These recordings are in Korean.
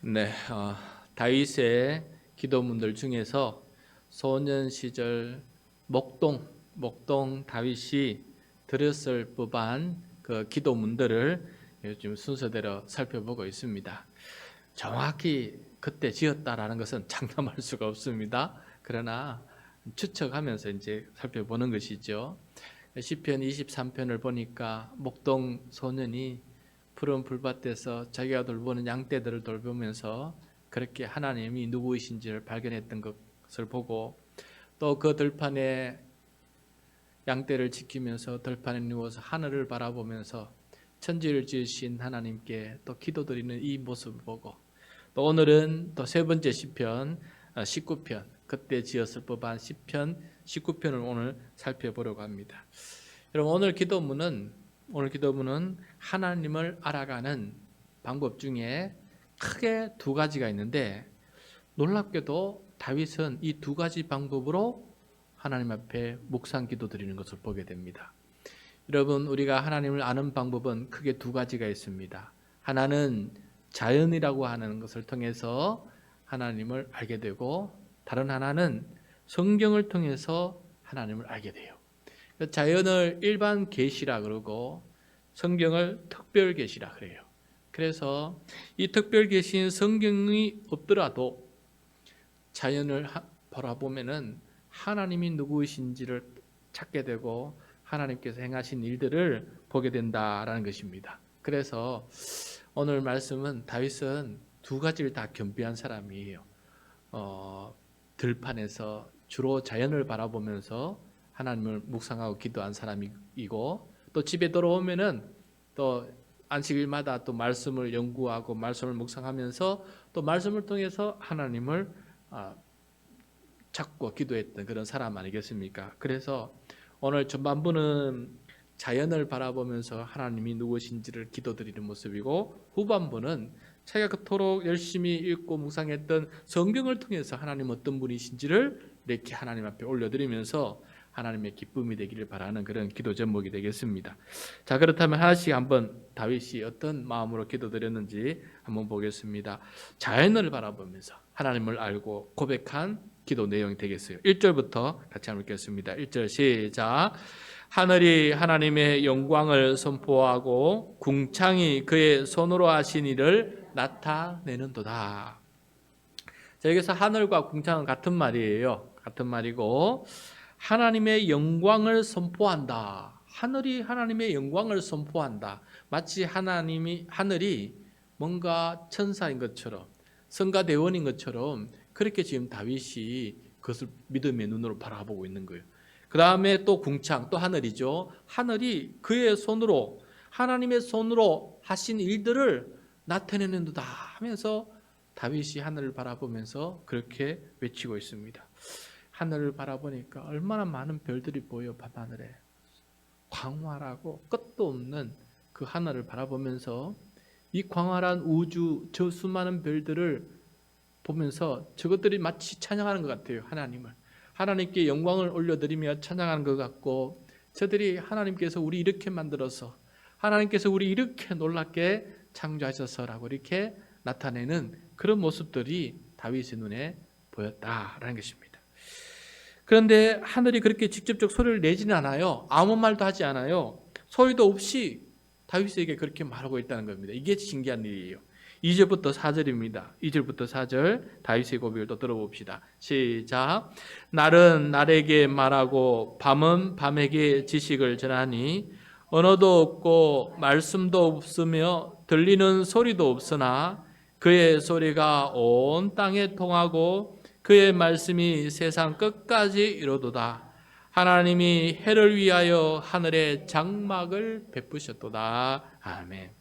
네, 어, 다윗의 기도문들 중에서 소년 시절 목동 목동 다윗이 드렸을 법한 그 기도문들을 요즘 순서대로 살펴보고 있습니다. 정확히 그때 지었다라는 것은 장담할 수가 없습니다. 그러나 추측하면서 이제 살펴보는 것이죠. 시편 23편을 보니까 목동 소년이 푸른 불밭에서 자기가 돌보는 양떼들을 돌보면서 그렇게 하나님이 누구이신지를 발견했던 것을 보고 또 그 들판에 양떼를 지키면서 들판에 누워서 하늘을 바라보면서 천지를 지으신 하나님께 또 기도드리는 이 모습을 보고 또 오늘은 또 세 번째 시편 19편 그때 지었을 법한 시편 19편을 오늘 살펴보려고 합니다. 여러분 오늘 기도문은 오늘 기도문은 하나님을 알아가는 방법 중에 크게 두 가지가 있는데 놀랍게도 다윗은 이 두 가지 방법으로 하나님 앞에 묵상 기도 드리는 것을 보게 됩니다. 여러분 우리가 하나님을 아는 방법은 크게 두 가지가 있습니다. 하나는 자연이라고 하는 것을 통해서 하나님을 알게 되고 다른 하나는 성경을 통해서 하나님을 알게 돼요. 그 자연을 일반 계시라 그러고 성경을 특별 계시라 그래요. 그래서 이 특별 계시인 성경이 없더라도 자연을 바라보면은 하나님이 누구이신지를 찾게 되고 하나님께서 행하신 일들을 보게 된다라는 것입니다. 그래서 오늘 말씀은 다윗은 두 가지를 다 겸비한 사람이에요. 어, 들판에서 주로 자연을 바라보면서 하나님을 묵상하고 기도한 사람이고 또 집에 돌아오면은 또 안식일마다 또 말씀을 연구하고 말씀을 묵상하면서 또 말씀을 통해서 하나님을 아, 찾고 기도했던 그런 사람 아니겠습니까? 그래서 오늘 전반부는 자연을 바라보면서 하나님이 누구신지를 기도드리는 모습이고 후반부는 자기가 그토록 열심히 읽고 묵상했던 성경을 통해서 하나님 어떤 분이신지를 이렇게 하나님 앞에 올려드리면서 하나님의 기쁨이 되기를 바라는 그런 기도 제목이 되겠습니다. 자 그렇다면 하나씩 한번 다윗이 어떤 마음으로 기도드렸는지 한번 보겠습니다. 자연을 바라보면서 하나님을 알고 고백한 기도 내용이 되겠어요. 1절부터 같이 한번 읽겠습니다. 1절 시작. 하늘이 하나님의 영광을 선포하고 궁창이 그의 손으로 하신 일을 나타내는도다. 자, 여기서 하늘과 궁창은 같은 말이에요. 같은 말이고 하나님의 영광을 선포한다. 하늘이 하나님의 영광을 선포한다. 마치 하나님이 하늘이 뭔가 천사인 것처럼 성가 대원인 것처럼 그렇게 지금 다윗이 그것을 믿음의 눈으로 바라보고 있는 거예요. 그 다음에 또 궁창, 또 하늘이죠. 하늘이 그의 손으로 하나님의 손으로 하신 일들을 나타내는도다 하면서 다윗이 하늘을 바라보면서 그렇게 외치고 있습니다. 하늘을 바라보니까 얼마나 많은 별들이 보여 밤하늘에 광활하고 끝도 없는 그 하늘을 바라보면서 이 광활한 우주 저 수많은 별들을 보면서 저것들이 마치 찬양하는 것 같아요 하나님을 하나님께 영광을 올려드리며 찬양하는 것 같고 저들이 하나님께서 우리 이렇게 만들어서 하나님께서 우리 이렇게 놀랍게 창조하셔서라고 이렇게 나타내는 그런 모습들이 다윗의 눈에 보였다라는 것입니다. 그런데 하늘이 그렇게 직접적 소리를 내지는 않아요. 아무 말도 하지 않아요. 소리도 없이 다윗에게 그렇게 말하고 있다는 겁니다. 이게 신기한 일이에요. 2절부터 4절입니다. 2절부터 4절 다윗의 고백을 또 들어봅시다. 시작. 날은 날에게 말하고 밤은 밤에게 지식을 전하니 언어도 없고 말씀도 없으며 들리는 소리도 없으나 그의 소리가 온 땅에 통하고 그의 말씀이 세상 끝까지 이르도다. 하나님이 해를 위하여 하늘에 장막을 베푸셨도다. 아멘.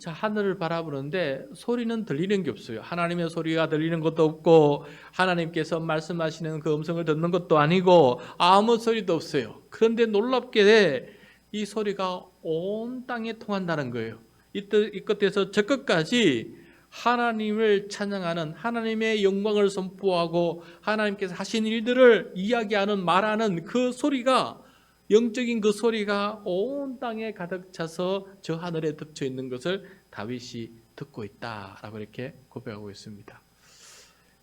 자, 하늘을 바라보는데 소리는 들리는 게 없어요. 하나님의 소리가 들리는 것도 없고 하나님께서 말씀하시는 그 음성을 듣는 것도 아니고 아무 소리도 없어요. 그런데 놀랍게 이 소리가 온 땅에 통한다는 거예요. 이 끝에서 저 끝까지 하나님을 찬양하는 하나님의 영광을 선포하고 하나님께서 하신 일들을 이야기하는 말하는 그 소리가 영적인 그 소리가 온 땅에 가득 차서 저 하늘에 덮쳐 있는 것을 다윗이 듣고 있다라고 이렇게 고백하고 있습니다.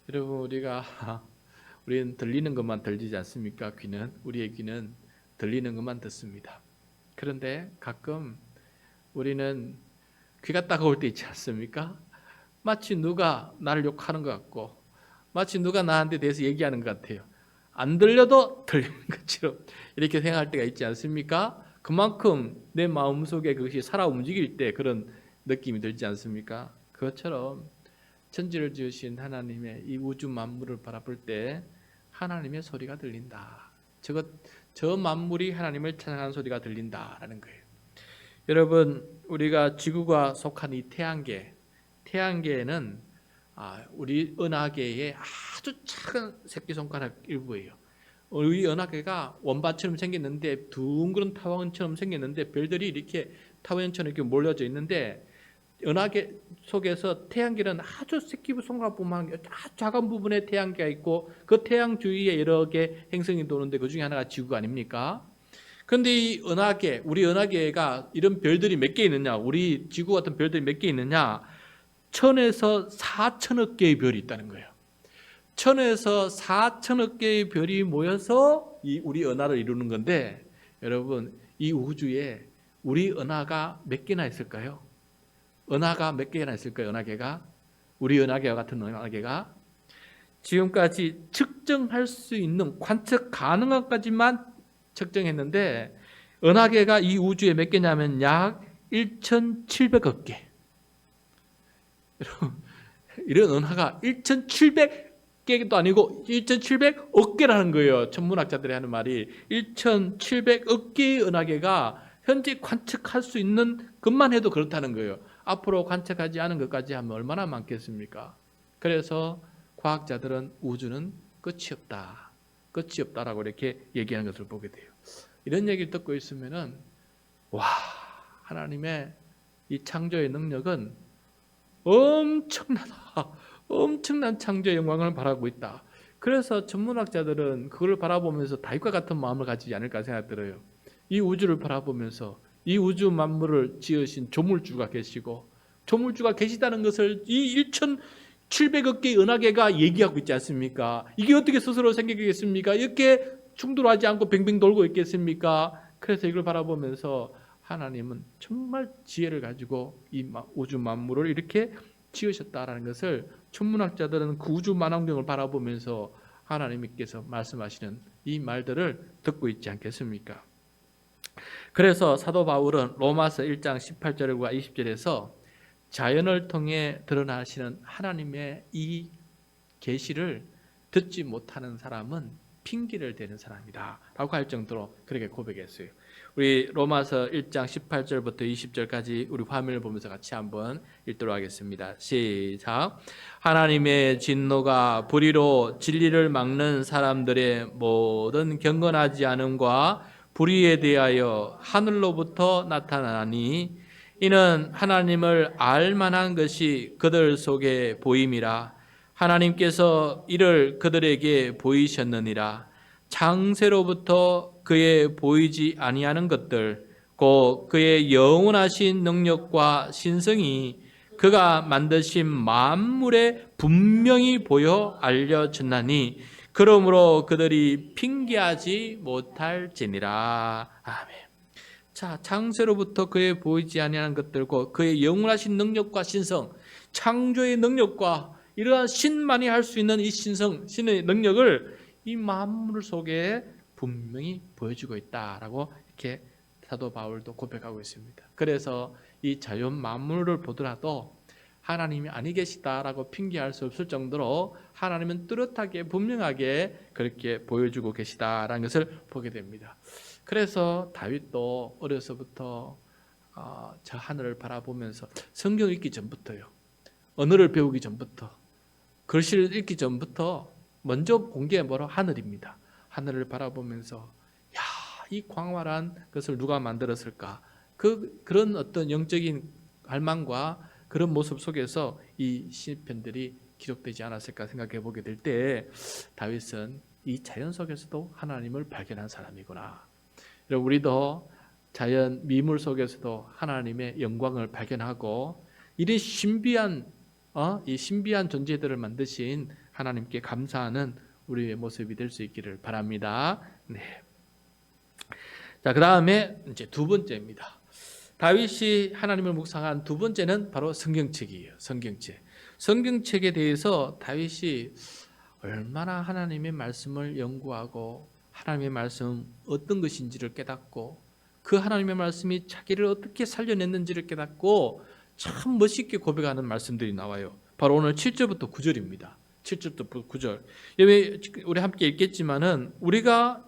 여러분 우리가 우리는 들리는 것만 들리지 않습니까? 귀는 우리의 귀는 들리는 것만 듣습니다. 그런데 가끔 우리는 귀가 따가울 때 있지 않습니까? 마치 누가 나를 욕하는 것 같고 마치 누가 나한테 대해서 얘기하는 것 같아요. 안 들려도 들리는 것처럼 이렇게 생각할 때가 있지 않습니까? 그만큼 내 마음속에 그것이 살아 움직일 때 그런 느낌이 들지 않습니까? 그것처럼 천지를 지으신 하나님의 이 우주 만물을 바라볼 때 하나님의 소리가 들린다. 저것 저 만물이 하나님을 찬양하는 소리가 들린다라는 거예요. 여러분 우리가 지구가 속한 이 태양계, 태양계는 아, 우리 은하계의 아주 작은 새끼 손가락 일부예요. 우리 은하계가 원반처럼 생겼는데 둥그런 타원처럼 생겼는데 별들이 이렇게 타원처럼 이렇게 몰려져 있는데 은하계 속에서 태양계는 아주 새끼 손가락뿐만 아주 작은 부분에 태양계가 있고 그 태양 주위에 여러 개 행성이 도는데 그 중에 하나가 지구가 아닙니까? 그런데 이 은하계, 우리 은하계가 이런 별들이 몇 개 있느냐? 우리 지구 같은 별들이 몇 개 있느냐? 천에서 사천억 개의 별이 있다는 거예요. 천에서 사천억 개의 별이 모여서 이 우리 은하를 이루는 건데 여러분 이 우주에 우리 은하가 몇 개나 있을까요? 은하가 몇 개나 있을까요? 은하계가 우리 은하계와 같은 은하계가 지금까지 측정할 수 있는 관측 가능한 것까지만 측정했는데 은하계가 이 우주에 몇 개냐면 약 1,700억 개. 이런 은하가 1,700개도 아니고 1,700억 개라는 거예요. 천문학자들이 하는 말이 1,700억 개의 은하계가 현재 관측할 수 있는 것만 해도 그렇다는 거예요. 앞으로 관측하지 않은 것까지 하면 얼마나 많겠습니까? 그래서 과학자들은 우주는 끝이 없다. 끝이 없다라고 이렇게 얘기하는 것을 보게 돼요. 이런 얘기를 듣고 있으면은 와 하나님의 이 창조의 능력은 엄청나다. 엄청난 창조의 영광을 바라고 있다. 그래서 전문학자들은 그걸 바라보면서 다윗과 같은 마음을 가지지 않을까 생각 들어요. 이 우주를 바라보면서 이 우주 만물을 지으신 조물주가 계시고 조물주가 계시다는 것을 이 1,700억 개의 은하계가 얘기하고 있지 않습니까? 이게 어떻게 스스로 생기겠습니까? 이렇게 충돌하지 않고 뱅뱅 돌고 있겠습니까? 그래서 이걸 바라보면서 하나님은 정말 지혜를 가지고 이 우주 만물을 이렇게 지으셨다라는 것을 천문학자들은 그 우주 만환경을 바라보면서 하나님께서 말씀하시는 이 말들을 듣고 있지 않겠습니까? 그래서 사도 바울은 로마서 1장 18절과 20절에서 자연을 통해 드러나시는 하나님의 이 계시를 듣지 못하는 사람은 핑계를 대는 사람이다. 라고 할 정도로 그렇게 고백했어요. 우리 로마서 1장 18절부터 20절까지 우리 화면을 보면서 같이 한번 읽도록 하겠습니다. 시작. 하나님의 진노가 불의로 진리를 막는 사람들의 모든 경건하지 않음과 불의에 대하여 하늘로부터 나타나니 이는 하나님을 알 만한 것이 그들 속에 보임이라 하나님께서 이를 그들에게 보이셨느니라 장세로부터 그의 보이지 아니하는 것들 곧 그의 영원하신 능력과 신성이 그가 만드신 만물에 분명히 보여 알려졌나니 그러므로 그들이 핑계하지 못할지니라. 아멘. 자, 창세로부터 그의 보이지 아니하는 것들과 그의 영원하신 능력과 신성, 창조의 능력과 이러한 신만이 할 수 있는 이 신성, 신의 능력을 이 만물 속에 분명히 보여주고 있다라고 이렇게 사도 바울도 고백하고 있습니다. 그래서 이 자연 만물을 보더라도 하나님이 아니 계시다라고 핑계할 수 없을 정도로 하나님은 뚜렷하게 분명하게 그렇게 보여주고 계시다라는 것을 보게 됩니다. 그래서 다윗도 어려서부터 어, 저 하늘을 바라보면서 성경 읽기 전부터요. 언어를 배우기 전부터 글씨를 읽기 전부터 먼저 본게 뭐로 하늘입니다. 하늘을 바라보면서 야, 이 광활한 것을 누가 만들었을까? 그 그런 어떤 영적인 갈망과 그런 모습 속에서 이 시편들이 기록되지 않았을까 생각해 보게 될 때 다윗은 이 자연 속에서도 하나님을 발견한 사람이구나. 우리도 자연 미물 속에서도 하나님의 영광을 발견하고 이런 신비한 어? 이 신비한 존재들을 만드신 하나님께 감사하는 우리의 모습이 될 수 있기를 바랍니다. 네. 자, 그 다음에 이제 두 번째입니다. 다윗이 하나님을 묵상한 두 번째는 바로 성경책이에요. 성경책. 성경책에 대해서 다윗이 얼마나 하나님의 말씀을 연구하고 하나님의 말씀 어떤 것인지를 깨닫고 그 하나님의 말씀이 자기를 어떻게 살려냈는지를 깨닫고 참 멋있게 고백하는 말씀들이 나와요. 바로 오늘 7절부터 9절입니다. 7절부터 9절. 여기 우리 함께 읽겠지만은 우리가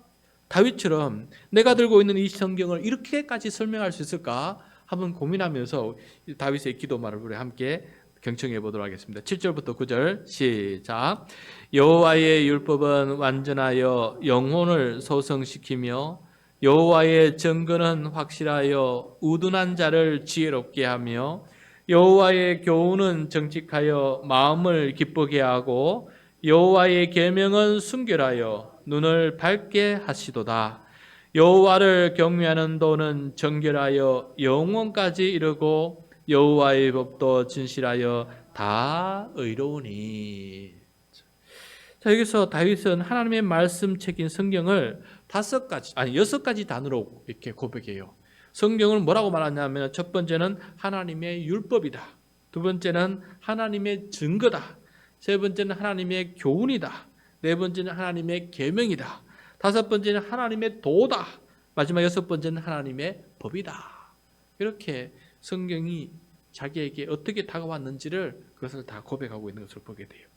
다윗처럼 내가 들고 있는 이 성경을 이렇게까지 설명할 수 있을까? 한번 고민하면서 다윗의 기도말을 우리 함께 경청해 보도록 하겠습니다. 7절부터 9절 시작. 여호와의 율법은 완전하여 영혼을 소성시키며 여호와의 증거는 확실하여 우둔한 자를 지혜롭게 하며 여호와의 교훈은 정직하여 마음을 기쁘게 하고 여호와의 계명은 순결하여 눈을 밝게 하시도다. 여호와를 경외하는 도는 정결하여 영원까지 이르고 여호와의 법도 진실하여 다 의로우니. 자 여기서 다윗은 하나님의 말씀책인 성경을 다섯 가지 아니 여섯 가지 단어로 이렇게 고백해요. 성경을 뭐라고 말하냐면 첫 번째는 하나님의 율법이다. 두 번째는 하나님의 증거다. 세 번째는 하나님의 교훈이다. 네 번째는 하나님의 계명이다. 다섯 번째는 하나님의 도다. 마지막 여섯 번째는 하나님의 법이다. 이렇게 성경이 자기에게 어떻게 다가왔는지를 그것을 다 고백하고 있는 것을 보게 돼요.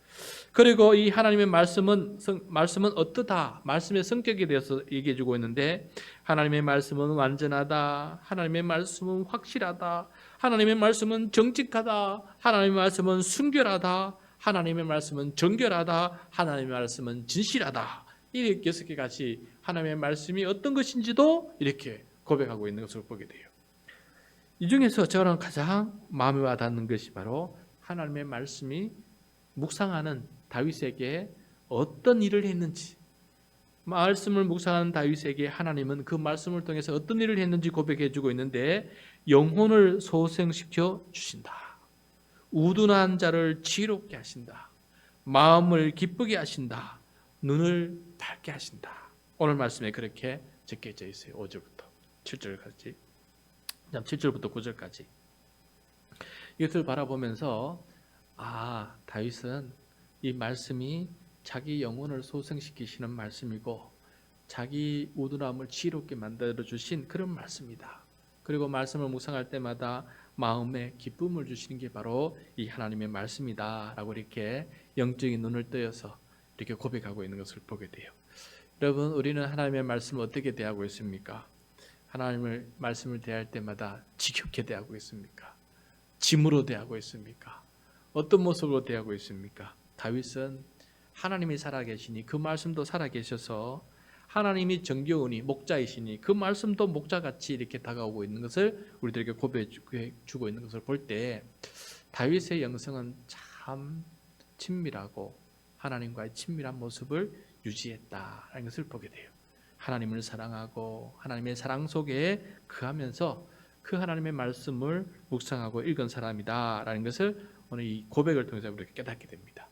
그리고 이 하나님의 말씀은 성, 말씀은 어떠다. 말씀의 성격에 대해서 얘기해 주고 있는데 하나님의 말씀은 완전하다. 하나님의 말씀은 확실하다. 하나님의 말씀은 정직하다. 하나님의 말씀은 순결하다. 하나님의 말씀은 정결하다. 하나님의 말씀은 진실하다. 이 여섯 개 같이 하나님의 말씀이 어떤 것인지도 이렇게 고백하고 있는 것을 보게 돼요. 이 중에서 저는 가장 마음에 와닿는 것이 바로 하나님의 말씀이 묵상하는 다윗에게 어떤 일을 했는지 말씀을 묵상하는 다윗에게 하나님은 그 말씀을 통해서 어떤 일을 했는지 고백해 주고 있는데 영혼을 소생시켜 주신다. 우둔한 자를 지롭게 하신다. 마음을 기쁘게 하신다. 눈을 밝게 하신다. 오늘 말씀에 그렇게 적혀져 있어요. 5절부터 7절까지. 7절부터 9절까지. 이것을 바라보면서 아, 다윗은 이 말씀이 자기 영혼을 소생시키시는 말씀이고 자기 우둔함을 지롭게 만들어 주신 그런 말씀이다. 그리고 말씀을 묵상할 때마다 마음에 기쁨을 주시는 게 바로 이 하나님의 말씀이다라고 이렇게 영적인 눈을 뜨여서 이렇게 고백하고 있는 것을 보게 돼요. 여러분, 우리는 하나님의 말씀을 어떻게 대하고 있습니까? 하나님을 말씀을 대할 때마다 지겹게 대하고 있습니까? 짐으로 대하고 있습니까? 어떤 모습으로 대하고 있습니까? 다윗은 하나님이 살아계시니 그 말씀도 살아계셔서 하나님이 정겨우니 목자이시니 그 말씀도 목자같이 이렇게 다가오고 있는 것을 우리들에게 고백해 주고 있는 것을 볼 때 다윗의 영성은 참 친밀하고 하나님과의 친밀한 모습을 유지했다라는 것을 보게 돼요. 하나님을 사랑하고 하나님의 사랑 속에 그하면서 그 하나님의 말씀을 묵상하고 읽은 사람이다라는 것을 오늘 이 고백을 통해서 우리가 깨닫게 됩니다.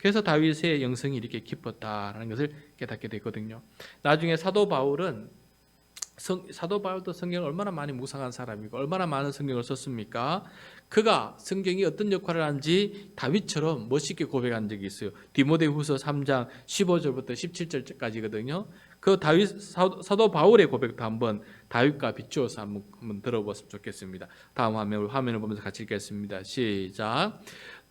그래서 다윗의 영성이 이렇게 깊었다라는 것을 깨닫게 되거든요. 나중에 사도 바울은 성, 사도 바울도 성경을 얼마나 많이 묵상한 사람이고 얼마나 많은 성경을 썼습니까? 그가 성경이 어떤 역할을 하는지 다윗처럼 멋있게 고백한 적이 있어요. 디모데후서 3장 15절부터 17절까지거든요. 그 다윗 사도, 사도 바울의 고백도 한번 다윗과 비추어서 한번, 한번 들어봤으면 좋겠습니다. 다음 화면 화면을 보면서 같이 읽겠습니다. 시작.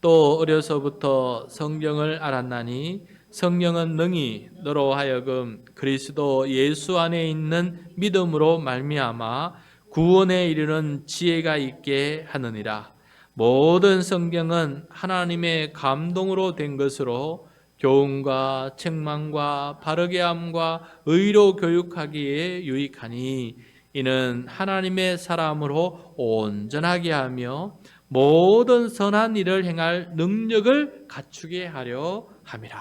또 어려서부터 성경을 알았나니 성령은 능히 너로 하여금 그리스도 예수 안에 있는 믿음으로 말미암아 구원에 이르는 지혜가 있게 하느니라. 모든 성경은 하나님의 감동으로 된 것으로 교훈과 책망과 바르게 함과 의로 교육하기에 유익하니 이는 하나님의 사람으로 온전하게 하며 모든 선한 일을 행할 능력을 갖추게 하려 함이라.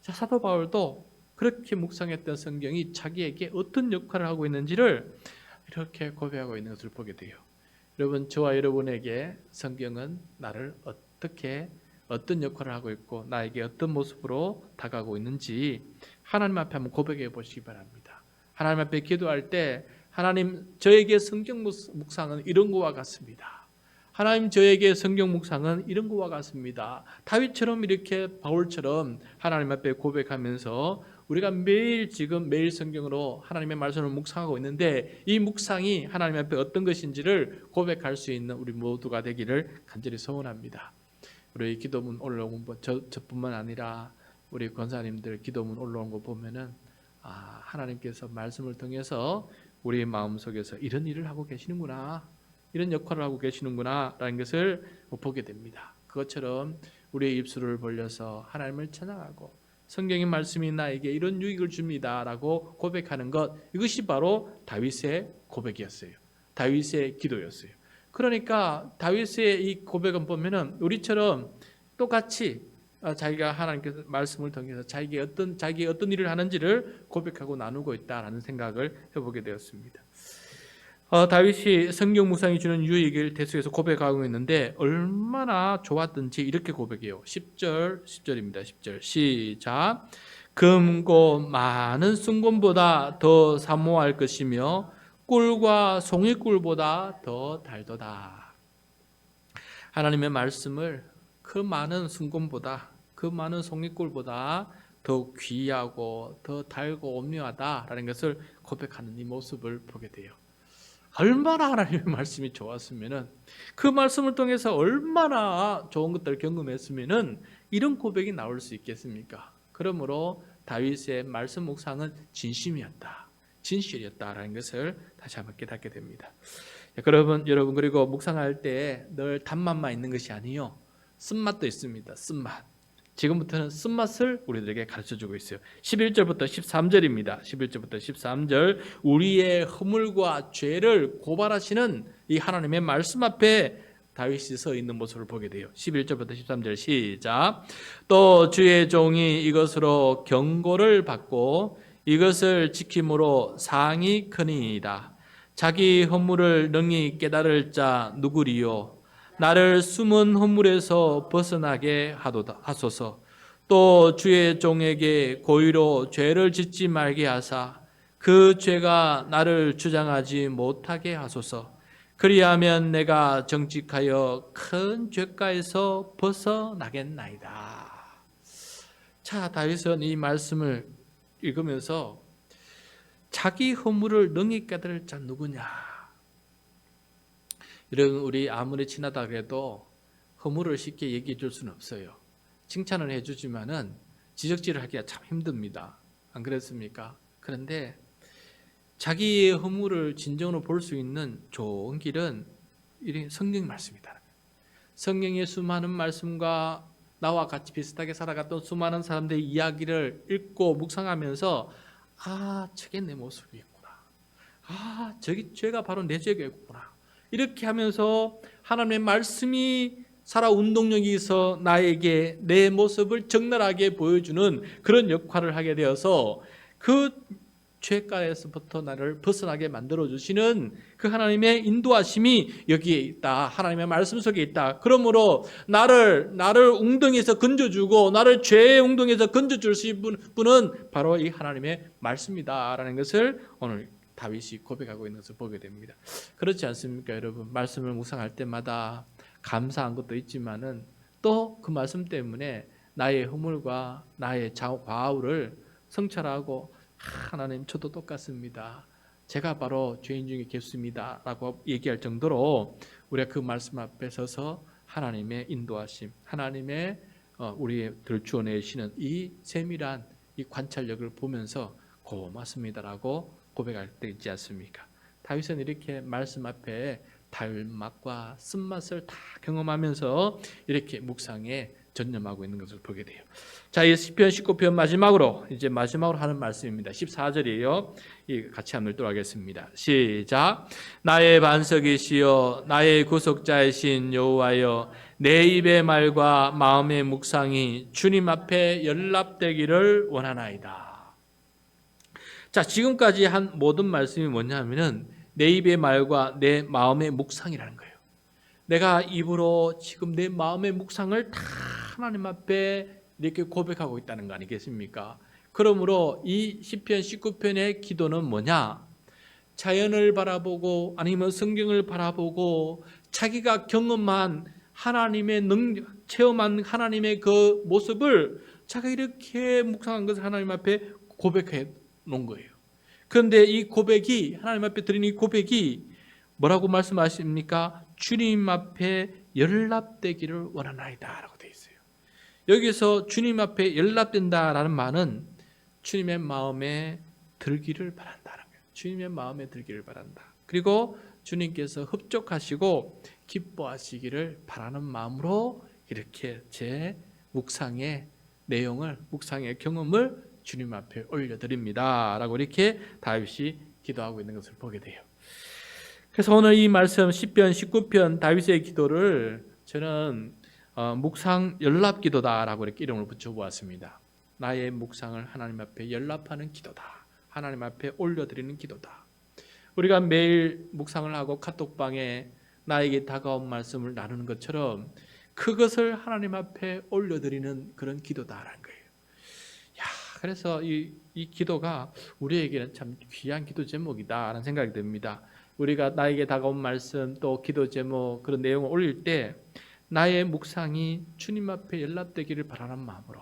자, 사도 바울도 그렇게 묵상했던 성경이 자기에게 어떤 역할을 하고 있는지를 이렇게 고백하고 있는 것을 보게 돼요. 여러분 저와 여러분에게 성경은 나를 어떻게 어떤 역할을 하고 있고 나에게 어떤 모습으로 다가오고 있는지 하나님 앞에 한번 고백해 보시기 바랍니다. 하나님 앞에 기도할 때 하나님 저에게 성경 묵- 묵상은 이런 것과 같습니다. 하나님 저에게 성경 묵상은 이런 것과 같습니다. 다윗처럼 이렇게 바울처럼 하나님 앞에 고백하면서 우리가 매일 지금 매일 성경으로 하나님의 말씀을 묵상하고 있는데 이 묵상이 하나님 앞에 어떤 것인지를 고백할 수 있는 우리 모두가 되기를 간절히 소원합니다. 우리 기도문 올라온 것 저, 저뿐만 아니라 우리 권사님들 기도문 올라온 거 보면은 아 하나님께서 말씀을 통해서 우리의 마음 속에서 이런 일을 하고 계시는구나 이런 역할을 하고 계시는구나라는 것을 보게 됩니다. 그것처럼 우리의 입술을 벌려서 하나님을 찬양하고 성경의 말씀이 나에게 이런 유익을 줍니다라고 고백하는 것 이것이 바로 다윗의 고백이었어요. 다윗의 기도였어요. 그러니까 다윗의 이 고백은 보면은 우리처럼 똑같이 어, 자기가 하나님께서 말씀을 통해서 자기의 어떤 자기의 어떤 일을 하는지를 고백하고 나누고 있다라는 생각을 해보게 되었습니다. 어, 다윗이 성경 묵상이 주는 유익을 대수해서 고백하고 있는데 얼마나 좋았던지 이렇게 고백해요. 10절 10절입니다. 10절 시작 금고 많은 순금보다 더 사모할 것이며 꿀과 송이꿀보다 더 달도다. 하나님의 말씀을 그 많은 순금보다 그 많은 송이꿀보다 더 귀하고 더 달고 오묘하다라는 것을 고백하는 이 모습을 보게 돼요. 얼마나 하나님의 말씀이 좋았으면은 그 말씀을 통해서 얼마나 좋은 것들을 경험했으면은 이런 고백이 나올 수 있겠습니까? 그러므로 다윗의 말씀 묵상은 진심이었다. 진실이었다라는 것을 다시 한번 깨닫게 됩니다. 자, 여러분, 여러분 그리고 묵상할 때 늘 단맛만 있는 것이 아니요 쓴맛도 있습니다. 쓴맛. 지금부터는 쓴맛을 우리들에게 가르쳐 주고 있어요. 11절부터 13절입니다. 11절부터 13절 우리의 허물과 죄를 고발하시는 이 하나님의 말씀 앞에 다윗이 서 있는 모습을 보게 돼요. 11절부터 13절 시작. 또 주의 종이 이것으로 경고를 받고 이것을 지킴으로 상이 크니이다. 자기 허물을 능히 깨달을 자 누구리요? 나를 숨은 허물에서 벗어나게 하소서. 또 주의 종에게 고의로 죄를 짓지 말게 하사 그 죄가 나를 주장하지 못하게 하소서. 그리하면 내가 정직하여 큰 죄가에서 벗어나겠나이다. 자, 다윗은 이 말씀을 읽으면서 자기 허물을 능히 깨달을 자 누구냐? 이런 우리 아무리 친하다 그래도 허물을 쉽게 얘기해 줄 수는 없어요. 칭찬을 해주지만은 지적질을 하기가 참 힘듭니다. 안 그렇습니까? 그런데 자기의 허물을 진정으로 볼 수 있는 좋은 길은 이 성경 말씀이다. 성경의 수많은 말씀과 나와 같이 비슷하게 살아갔던 수많은 사람들의 이야기를 읽고 묵상하면서 아, 저게 내 모습이었구나. 아, 저기 죄가 바로 내 죄겠구나. 이렇게 하면서 하나님의 말씀이 살아 운동력이 있어 나에게 내 모습을 적나라하게 보여주는 그런 역할을 하게 되어서 그 죄가에서부터 나를 벗어나게 만들어 주시는 그 하나님의 인도하심이 여기에 있다. 하나님의 말씀 속에 있다. 그러므로 나를 나를 웅덩이에서 건져 주고 나를 죄의 웅덩이에서 건져 줄 수 있는 분은 바로 이 하나님의 말씀이다라는 것을 오늘 다윗이 고백하고 있는 것을 보게 됩니다. 그렇지 않습니까, 여러분? 말씀을 묵상할 때마다 감사한 것도 있지만은 또 그 말씀 때문에 나의 허물과 나의 좌- 과오를 성찰하고 하나님 저도 똑같습니다. 제가 바로 죄인 중에 개수입니다라고 얘기할 정도로 우리가 그 말씀 앞에 서서 하나님의 인도하심, 하나님의 어, 우리의 들추어 내시는 이 세밀한 이 관찰력을 보면서 고맙습니다라고 고백할 때 있지 않습니까? 다윗은 이렇게 말씀 앞에 달맛과 쓴맛을 다 경험하면서 이렇게 묵상에 전념하고 있는 것을 보게 돼요. 자, 이 시편 19편 마지막으로 이제 마지막으로 하는 말씀입니다. 14절이에요. 이 같이 한번 읽도록 하겠습니다. 시작. 나의 반석이시여 나의 구속자이신 여호와여 내 입의 말과 마음의 묵상이 주님 앞에 연락되기를 원하나이다. 자, 지금까지 한 모든 말씀이 뭐냐면은 내 입의 말과 내 마음의 묵상이라는 거예요. 내가 입으로 지금 내 마음의 묵상을 다 하나님 앞에 이렇게 고백하고 있다는 거 아니겠습니까? 그러므로 이 시편 19편의 기도는 뭐냐? 자연을 바라보고 아니면 성경을 바라보고 자기가 경험한 하나님의 능 체험한 하나님의 그 모습을 자기가 이렇게 묵상한 것을 하나님 앞에 고백해 놓은 거예요. 그런데 이 고백이 하나님 앞에 드린 이 고백이 뭐라고 말씀하십니까? 주님 앞에 연락되기를 원하나이다라고 되어 있어요. 여기서 주님 앞에 연락된다라는 말은 주님의 마음에 들기를 바란다는 거예요. 주님의 마음에 들기를 바란다. 그리고 주님께서 흡족하시고 기뻐하시기를 바라는 마음으로 이렇게 제 묵상의 내용을 묵상의 경험을 주님 앞에 올려드립니다라고 이렇게 다윗이 기도하고 있는 것을 보게 돼요. 그래서 오늘 이 말씀 10편 19편 다윗의 기도를 저는 어, 묵상 연합 기도다라고 이렇게 이름을 붙여 보았습니다. 나의 묵상을 하나님 앞에 연합하는 기도다. 하나님 앞에 올려드리는 기도다. 우리가 매일 묵상을 하고 카톡방에 나에게 다가온 말씀을 나누는 것처럼 그것을 하나님 앞에 올려드리는 그런 기도다라는 그래서 이, 이 기도가 우리에게는 참 귀한 기도 제목이다라는 생각이 듭니다. 우리가 나에게 다가온 말씀 또 기도 제목 그런 내용을 올릴 때 나의 묵상이 주님 앞에 연락되기를 바라는 마음으로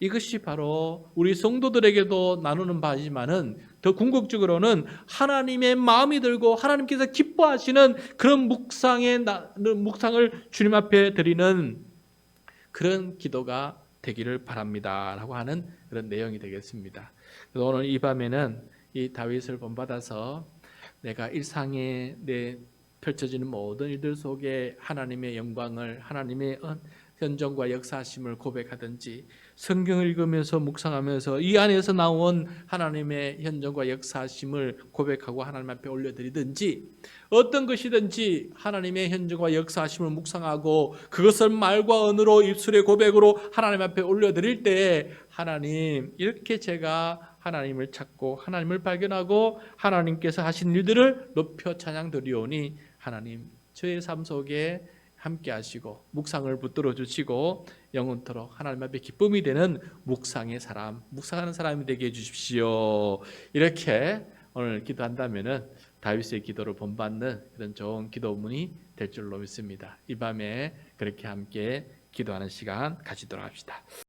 이것이 바로 우리 성도들에게도 나누는 바이지만은 더 궁극적으로는 하나님의 마음이 들고 하나님께서 기뻐하시는 그런 묵상의 나- 묵상을 주님 앞에 드리는 그런 기도가 되기를 바랍니다라고 하는 그런 내용이 되겠습니다. 그래서 오늘 이 밤에는 이 다윗을 본받아서 내가 일상에 내 펼쳐지는 모든 일들 속에 하나님의 영광을 하나님의 은- 현존과 역사심을 고백하든지 성경을 읽으면서 묵상하면서 이 안에서 나온 하나님의 현존과 역사심을 고백하고 하나님 앞에 올려드리든지 어떤 것이든지 하나님의 현존과 역사심을 묵상하고 그것을 말과 언어로 입술의 고백으로 하나님 앞에 올려드릴 때 하나님 이렇게 제가 하나님을 찾고 하나님을 발견하고 하나님께서 하신 일들을 높여 찬양 드리오니 하나님 저의 삶 속에 함께 하시고 묵상을 붙들어 주시고 영원토록 하나님 앞에 기쁨이 되는 묵상의 사람, 묵상하는 사람이 되게 해 주십시오. 이렇게 오늘 기도한다면은 다윗의 기도를 본받는 그런 좋은 기도문이 될 줄로 믿습니다. 이 밤에 그렇게 함께 기도하는 시간 가지도록 합시다.